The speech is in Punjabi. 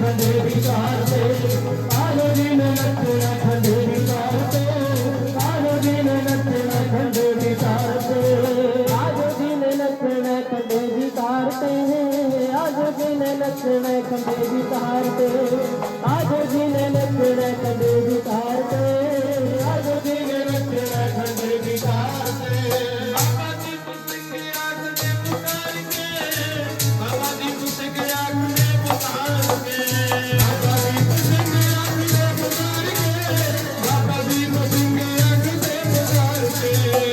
ਖੰਡੇ ਵਿਚਾਰ ਤੇ ਆਲੋ ਦਿਨ ਨੱਚਣਾ ਖੰਡੇ ਵਿਚਾਰ ਤੇ ਆਲੋ ਦਿਨ ਨੱਚਣਾ ਖੰਡੇ ਵਿਚਾਰ ਤੇ ਆਲੋ ਦਿਨ ਨੱਚਣਾ ਖੰਡੇ ਵਿਚਾਰ ਤੇ ਆਲੋ ਦਿਨ ਨੱਚਣਾ ਖੰਡੇ ਵਿਚਾਰ ਤੇ আছে